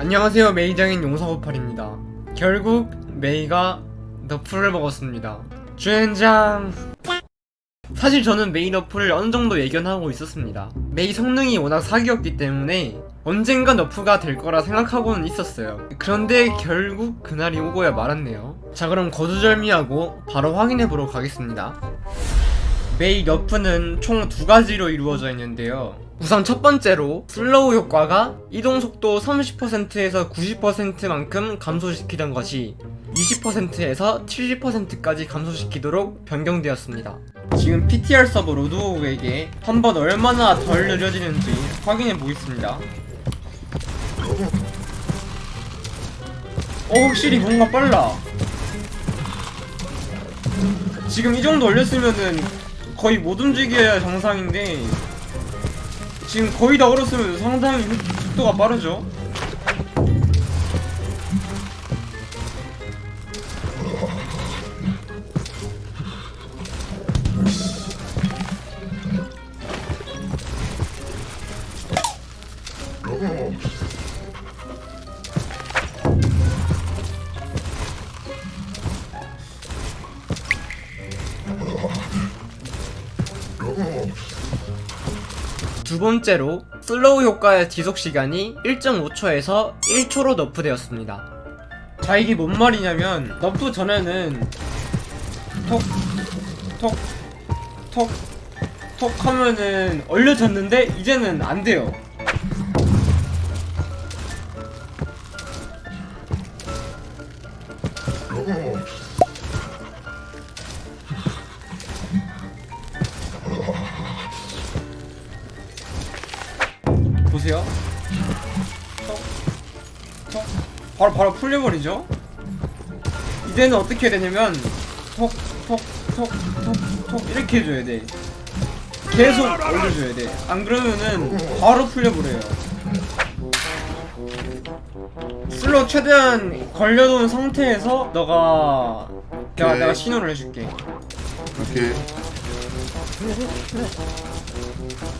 안녕하세요. 메이장인 용사고팔입니다. 결국 메이가 너프를 먹었습니다. 주연장! 사실 저는 메이 너프를 어느정도 예견하고 있었습니다. 메이 성능이 워낙 사기였기 때문에 언젠가 너프가 될 거라 생각하고는 있었어요. 그런데 결국 그날이 오고야 말았네요. 자 그럼 거두절미하고 바로 확인해보러 가겠습니다 메이 너프는 총 두 가지로 이루어져 있는데요. 우선 첫 번째로 슬로우 효과가 이동 속도 30%에서 90%만큼 감소시키던 것이 20%에서 70%까지 감소시키도록 변경되었습니다. 지금 PTR 서버 로드오그에게 한 번 얼마나 덜 느려지는지 확인해 보겠습니다. 어 확실히 뭔가 빨라. 지금 이 정도 올렸으면은 거의 못 움직여야 정상인데 지금 거의 다 얼었으면 상당히 속도가 빠르죠 두 번째로 슬로우 효과의 지속 시간이 1.5초에서 1초로 너프되었습니다. 자 이게 뭔 말이냐면 너프 전에는 톡 톡톡톡 하면은 얼려졌는데 이제는 안 돼요. 보세요. 톡, 톡. 바로 바로 풀려버리죠. 이제는 어떻게 해야 되냐면 톡, 톡, 톡, 톡, 톡 이렇게 해줘야 돼. 계속 올려줘야 돼. 안 그러면은 바로 풀려버려요. 슬로 최대한 걸려놓은 상태에서 너가 내가. 내가 신호를 해줄게. 오케이.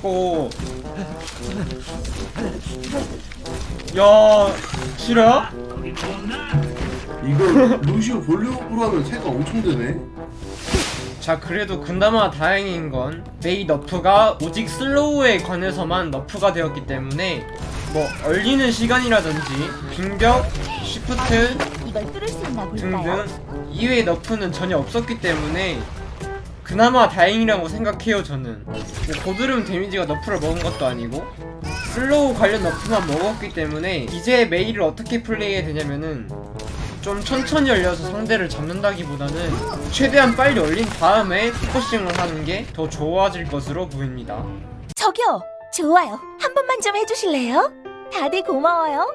오. 야, 싫어요? 이거 루시오 볼륨으로 하면 새가 엄청 되네. 자, 그래도 그나마 다행인 건 메이 너프가 오직 슬로우에 관해서만 너프가 되었기 때문에 뭐 얼리는 시간이라든지 빙벽, 시프트 이걸 뚫을 수 있나 볼까요? 등등 이외의 너프는 전혀 없었기 때문에 그나마 다행이라고 생각해요 저는 뭐 고드름 데미지가 너프를 먹은 것도 아니고 슬로우 관련 너프만 먹었기 때문에 이제 메이를 어떻게 플레이해야 되냐면은 좀 천천히 열려서 상대를 잡는다기보다는 최대한 빨리 얼린 다음에 포커싱을 하는 게 더 좋아질 것으로 보입니다 저기요, 좋아요. 한 번만 좀 해주실래요? 다들 고마워요.